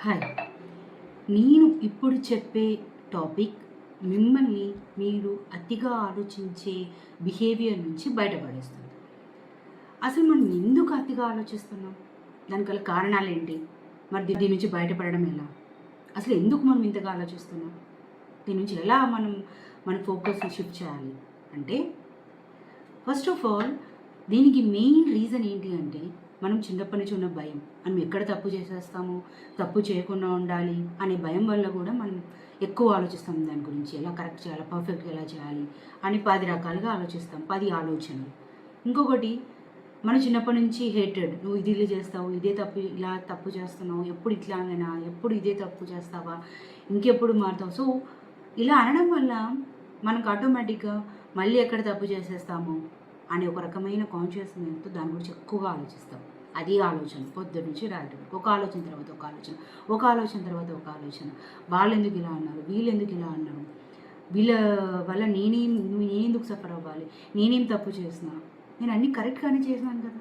Hi. నేను ఇప్పుడు చెప్పే టాపిక్ మిమ్మల్ని మీరు అతిగా ఆలోచించే బిహేవియర్ నుంచి బయటపడేస్తుంది. అసలు మనం ఎందుకు అతిగా ఆలోచిస్తున్నాం? దానికి గల కారణాలు ఏంటి? మరి దీ- దీని నుంచి బయటపడడం ఎలా? అసలు ఎందుకు మనం ఇంతగా ఆలోచిస్తున్నాం? దీని నుంచి ఎలా మనం మన ఫోకస్ షిఫ్ట్ చేయాలి? అంటే ఫస్ట్ ఆఫ్ ఆల్ దీనికి మెయిన్ రీజన్ ఏంటి అంటే మనం చిన్నప్పటి నుంచి ఉన్న భయం. మనం ఎక్కడ తప్పు చేసేస్తాము? తప్పు చేయకుండా ఉండాలి అనే భయం వల్ల కూడా మనం ఎక్కువ ఆలోచిస్తాం దాని గురించి. ఎలా కరెక్ట్ చేయాలి? పర్ఫెక్ట్ ఎలా చేయాలి? అని పది రకాలుగా ఆలోచిస్తాం. పది ఆలోచనలు. ఇంకొకటి మనం చిన్నప్పటి నుంచి హేటెడ్ నువ్వు ఇది ఇలా చేస్తావు ఇదే తప్పు ఇలా తప్పు చేస్తున్నావు. ఎప్పుడు ఇట్లానేనా ఎప్పుడు ఇదే తప్పు చేస్తావా? ఇంకెప్పుడు మారుతావు? సో ఇలా అనడం వల్ల మనకు ఆటోమేటిక్గా మళ్ళీ ఎక్కడ తప్పు చేసేస్తాము? అనే ఒక రకమైన కాన్షియస్నెస్తో దాని గురించి ఎక్కువగా ఆలోచిస్తాం. అది ఆలోచన పొద్దు నుంచి రాత్రి వరకు. ఒక ఆలోచన తర్వాత ఒక ఆలోచన ఒక ఆలోచన తర్వాత ఒక ఆలోచన. వాళ్ళు ఎందుకు ఇలా అన్నారు? వీళ్ళు ఎందుకు ఇలా అన్నారు? వీళ్ళ వల్ల నేనేం నేను నేనెందుకు సఫర్ అవ్వాలి? నేనేం తప్పు చేసిన? నేను అన్నీ కరెక్ట్గానే చేసినాను కదా.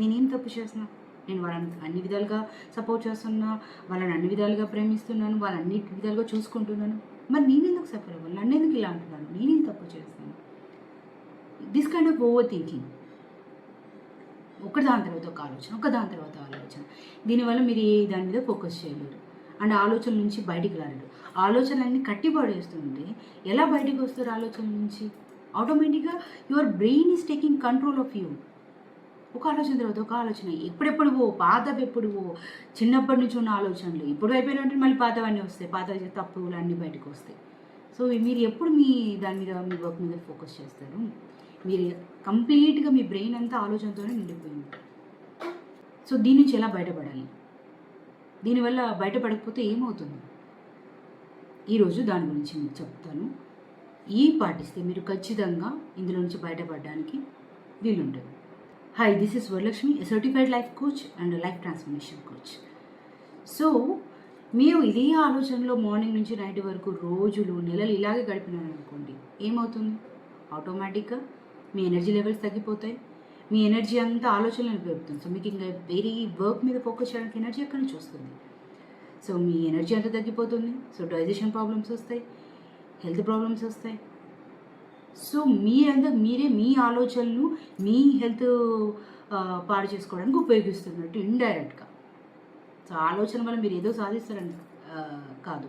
నేనేం తప్పు చేసినా? నేను వాళ్ళని అన్ని విధాలుగా సపోర్ట్ చేస్తున్నా వాళ్ళని అన్ని విధాలుగా ప్రేమిస్తున్నాను వాళ్ళని అన్ని విధాలుగా చూసుకుంటున్నాను. మరి నేనెందుకు సఫర్ అవ్వాలి? నన్ను ఎందుకు ఇలా అంటున్నాను నేనేం తప్పు చేస్తాను this kind of over thinking ఒక దాని తర్వాత ఒక ఆలోచన ఒక దాని తర్వాత ఆలోచన. దీనివల్ల మీరు ఏ దాని మీద ఫోకస్ చేయలేరు. అండ్ ఆలోచన నుంచి బయటికి రాలేరు. ఆలోచనలన్నీ కట్టిపడేస్తుంటే ఎలా బయటికి వస్తారు ఆలోచన నుంచి? ఆటోమేటిక్గా your brain is taking control of you ఒక ఆలోచన తర్వాత ఒక ఆలోచన. ఎప్పుడెప్పుడు ఓ పాతవి ఎప్పుడు ఓ చిన్నప్పటి నుంచి ఉన్న ఆలోచనలు. ఇప్పుడు అయిపోయినట్టు మళ్ళీ పాతవన్నీ వస్తాయి. పాత తప్పులు అన్నీ బయటకు వస్తాయి. సో మీరు ఎప్పుడు మీ దాని మీద మీ వర్క్ మీద ఫోకస్ చేస్తారు? మీరు కంప్లీట్గా మీ బ్రెయిన్ అంతా ఆలోచనతోనే నిండిపోయింది. సో దీని నుంచి ఎలా బయటపడాలి? దీనివల్ల బయటపడకపోతే ఏమవుతుంది? ఈరోజు దాని గురించి మీకు చెప్తాను. ఈ పాటిస్తే మీరు ఖచ్చితంగా ఇందులో నుంచి బయటపడడానికి వీలుంటుంది hi this is Varalakshmi certified life coach and life transformation coach so మీరు ఇదే ఆలోచనలో మార్నింగ్ నుంచి నైట్ వరకు రోజులు నెలలు ఇలాగే గడిపినారు అనుకోండి ఏమవుతుంది ఆటోమేటిక్గా మీ ఎనర్జీ లెవెల్స్ తగ్గిపోతాయి. మీ ఎనర్జీ అంతా ఆలోచనలు పెరుగుతుంది. సో మీకు ఇంకా వేరే వర్క్ మీద ఫోకస్ చేయడానికి ఎనర్జీ ఎక్కడి నుంచి వస్తుంది? సో మీ ఎనర్జీ అంతా తగ్గిపోతుంది. సో డైజెషన్ ప్రాబ్లమ్స్ వస్తాయి. హెల్త్ ప్రాబ్లమ్స్ వస్తాయి. సో మీరంతా మీరే మీ ఆలోచనలు మీ హెల్త్ పాడు చేసుకోవడానికి ఉపయోగిస్తున్నట్టు ఇండైరెక్ట్గా సో ఆలోచన వల్ల మీరు ఏదో సాధిస్తారని కాదు.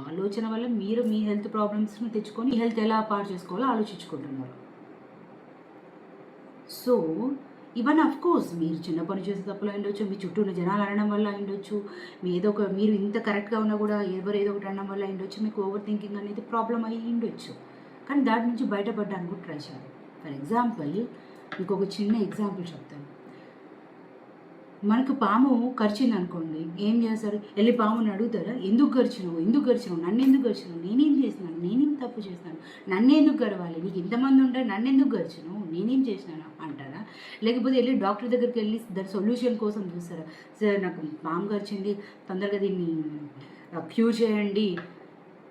ఆలోచన వల్ల మీరు మీ హెల్త్ ప్రాబ్లమ్స్ని తెచ్చుకొని మీ హెల్త్ ఎలా పాడు చేసుకోవాలో ఆలోచించుకుంటున్నారు. సో ఇవన్నీ అఫ్ కోర్స్ మీరు చిన్న పని చేసే తప్పులు ఉండొచ్చు మీ చుట్టూ ఉన్న జనాలు అనడం వల్ల ఉండొచ్చు మీ ఏదో ఒక మీరు ఇంత కరెక్ట్గా ఉన్నా కూడా ఎవరు ఏదో ఒకటి అనడం వల్ల ఉండొచ్చు మీకు ఓవర్ థింకింగ్ అనేది ప్రాబ్లం అయ్యి ఉండొచ్చు. కానీ దాని నుంచి బయటపడడానికి కూడా ట్రై చేయాలి. ఫర్ ఎగ్జాంపుల్ మీకు ఒక చిన్న ఎగ్జాంపుల్ చెప్తాను. మనకు పాము కరిచింది అనుకోండి ఏం చేస్తారు? వెళ్ళి పాముని అడుగుతారా? ఎందుకు గరిచినావు ఎందుకు గరిచినావు నన్ను ఎందుకు గరిచినావు నేనేం చేసినాను? నేనేం తప్పు చేస్తాను నన్ను ఎందుకు గడవాలి? నీకు ఇంతమంది ఉంటే నన్ను ఎందుకు గరిచినావు? నేనేం చేసినాను? అంటారా? లేకపోతే వెళ్ళి డాక్టర్ దగ్గరికి వెళ్ళి దాని సొల్యూషన్ కోసం చూస్తారా? సార్ నాకు పాము గరిచింది తొందరగా దీన్ని క్యూర్ చేయండి.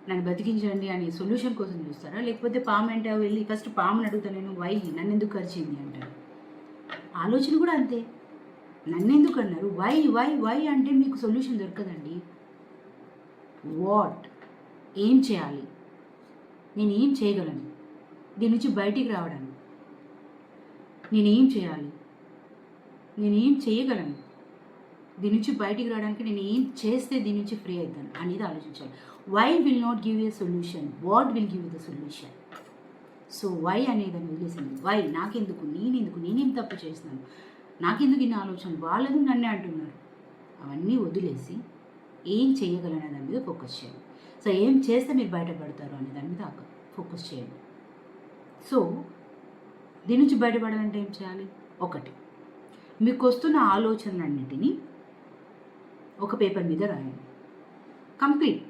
నన్ను బతికించండి అని సొల్యూషన్ కోసం చూస్తారా? లేకపోతే పాము అంటే వెళ్ళి ఫస్ట్ పాముని అడుగుతా నేను. వై నన్ను ఎందుకు కరిచింది? అంటారు? ఆలోచన కూడా అంతే. నన్ను ఎందుకు అన్నారు? వై వై వై అంటే మీకు సొల్యూషన్ దొరకదండి. వాట్ ఏం చేయాలి? నేను ఏం చేయగలను? దీని నుంచి బయటికి రావడానికి. నేనేం చేయాలి? నేనేం చేయగలను? దీని నుంచి బయటికి రావడానికి నేను ఏం చేస్తే దీని నుంచి ఫ్రీ అవుతాను అనేది ఆలోచించాలి. Why will not give a solution what will give the solution so why అనేదాన్ని వదిలేసింది వై నాకెందుకు? నేనెందుకు? నేనేం తప్పు చేస్తున్నాను? నాకెందుకు ఇన్ని ఆలోచనలు? వాళ్ళది నన్నే అంటున్నారు? అవన్నీ వదిలేసి ఏం చేయగలనే దాని మీద ఫోకస్ చేయండి. సో ఏం చేస్తే మీరు బయటపడతారు అనే దాని మీద ఫోకస్ చేయండి. సో దీని నుంచి బయటపడాలంటే ఏం చేయాలి? ఒకటి మీకు వస్తున్న ఆలోచనలన్నిటినీ ఒక పేపర్ మీద రాయండి. కంప్లీట్.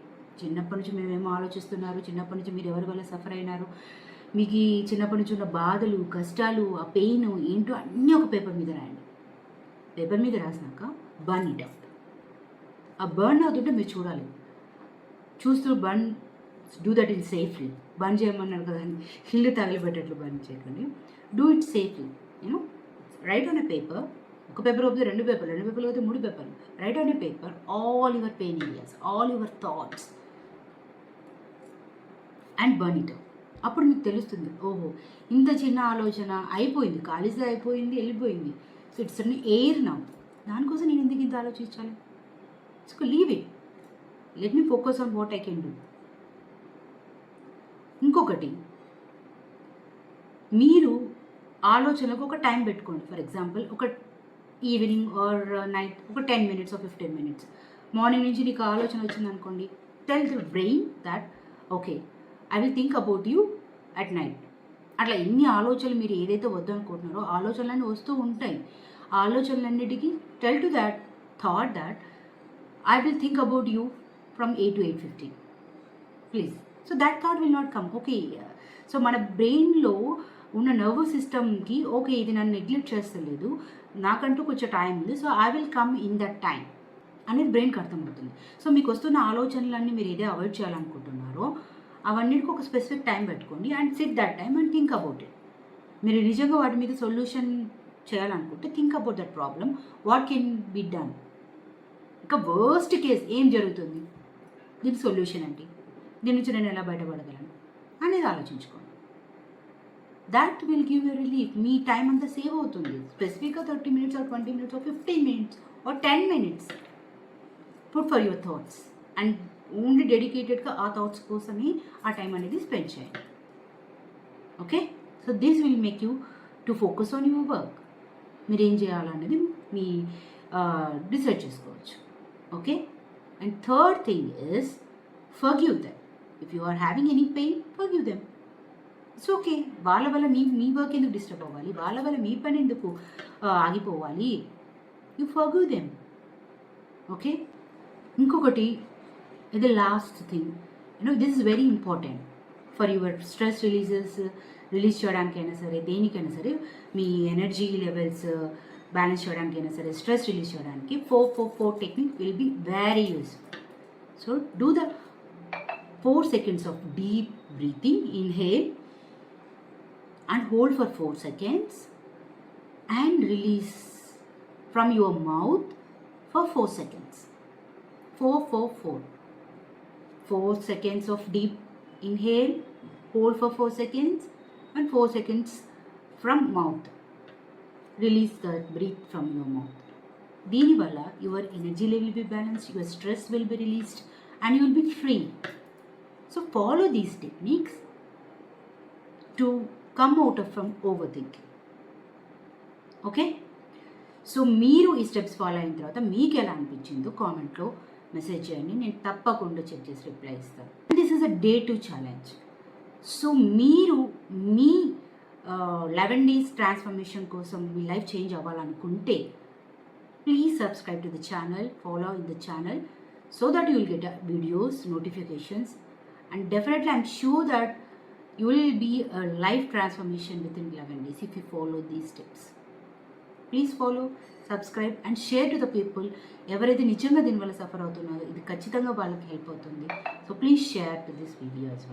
చిన్నప్పటి నుంచి మేమేమో ఆలోచిస్తున్నారు? చిన్నప్పటి నుంచి మీరు ఎవరి వల్ల సఫర్ అయినారు? మీకు ఈ చిన్నప్పటి నుంచి ఉన్న బాధలు కష్టాలు ఆ పెయిన్ ఏంటో అన్నీ ఒక పేపర్ మీద రాయండి. పేపర్ మీద రాసినాక బర్న్ ఇట్ అవుట్ ఆ బర్న్ అవుతుంటే మీరు చూడాలి. చూస్తూ burn do that in safely burn చేయమన్నాను కదా అని ఇల్లు తగిలిపెట్టేట్లు బర్న్ చేయకండి. Do it safely you know right on a paper ఒక పేపర్ అవుతుంది రెండు పేపర్లు రెండు పేపర్లు అయితే మూడు పేపర్లు right on a paper all your pain areas all your thoughts and burn it అప్పుడు మీకు తెలుస్తుంది. ఓహో ఇంత చిన్న ఆలోచన అయిపోయింది. కాలేజీ అయిపోయింది వెళ్ళిపోయింది. సో ఇట్స్ అన్ ఎయిర్ నా దానికోసం నేను ఎందుకు ఇంత ఆలోచించాలి? So leave it let me focus on what I can do ఇంకొకటి మీరు ఆలోచనకు ఒక టైం పెట్టుకోండి. ఫర్ ఎగ్జాంపుల్ ఒక ఈవినింగ్ ఆర్ నైట్ ఒక ten minutes or fifteen minutes morning నుంచి నీకు ఆలోచన వచ్చింది అనుకోండి tell the brain that okay I will think about you at night అట్లా ఎన్ని ఆలోచనలు మీరు ఏదైతే వద్దనుకుంటున్నారో ఆలోచనలన్నీ వస్తూ ఉంటాయి. ఆ ఆలోచనలన్నిటికీ tell to that thought that I will think about you from eight to eight fifteen please so that thought will not come okay so మన బ్రెయిన్లో ఉన్న నర్వస్ సిస్టమ్కి ఓకే ఇది నన్ను నెగ్లెక్ట్ చేస్తలేదు. నాకంటూ కొంచెం టైం ఉంది. So I will come in that time అనేది బ్రెయిన్కి అర్థమవుతుంది. సో మీకు వస్తున్న ఆలోచనలన్నీ మీరు ఏదే అవాయిడ్ చేయాలనుకుంటున్నారో అవన్నిటికి ఒక స్పెసిఫిక్ టైం పెట్టుకోండి and sit that time and think about it మీరు నిజంగా వాటి మీద సొల్యూషన్ చేయాలనుకుంటే think about that problem what can be done ఇంకా వర్స్ట్ కేస్ ఏం జరుగుతుంది? దీని సొల్యూషన్ ఏంటి? దీని నుంచి నేను ఎలా బయటపడగలను? అనేది ఆలోచించుకోండి. That will give you relief me time అంతా సేవ్ అవుతుంది. స్పెసిఫిక్గా thirty minutes or twenty minutes or fifteen minutes or ten minutes put for your thoughts and only డెడికేటెడ్గా ఆ థాట్స్ కోసమే ఆ టైం అనేది స్పెండ్ చేయండి. Okay? So this will make you to focus on your work. మీరు ఏం చేయాలనేది మీ డిసైడ్ చేసుకోవచ్చు. Okay? And third thing is forgive them. If you are having any pain forgive them. It's okay. వాళ్ళ వల్ల మీ మీ work ఎందుకు disturb అవ్వాలి? వాళ్ళ వల్ల మీ పని ఎందుకు ఆగిపోవాలి? You forgive them. ఓకే? ఇంకొకటి ఇది last thing you know this is very important for your stress releases release చేయడానికైనా సరే దేనికైనా సరే మీ ఎనర్జీ లెవెల్స్ బ్యాలెన్స్ చేయడానికైనా సరే స్ట్రెస్ రిలీజ్ చేయడానికి four four four technique will be very useful so do the four seconds of deep breathing inhale and hold for 4 seconds and release from your mouth for 4 seconds. 4 4 4. 4 seconds of deep inhale, hold for 4 seconds and 4 seconds from mouth. Release the breath from your mouth. దీనివల్ల your energy level be balanced your stress will be released and you will be free so follow these techniques to come out of from over thinking okay so మీరు ఈ steps follow అయిన తర్వాత మీకు ఎలా అనిపించిందో కామెంట్లో message చేయండి. నేను తప్పకుండా చెక్ చేసి రిప్లై ఇస్తాను. This is a day two challenge so మీరు మీ లెవెన్ డేస్ ట్రాన్స్ఫర్మేషన్ కోసం మీ లైఫ్ చేంజ్ అవ్వాలనుకుంటే please subscribe to the channel follow in the channel so that you will get videos notifications and definitely I'm sure that you will be life transformation within eleven days if you follow these steps please follow subscribe and share to the people ఎవరైతే నిజంగా దీనివల్ల suffer అవుతున్నారో ఇది ఖచ్చితంగా వాళ్ళకి help అవుతుంది. So please share to this video as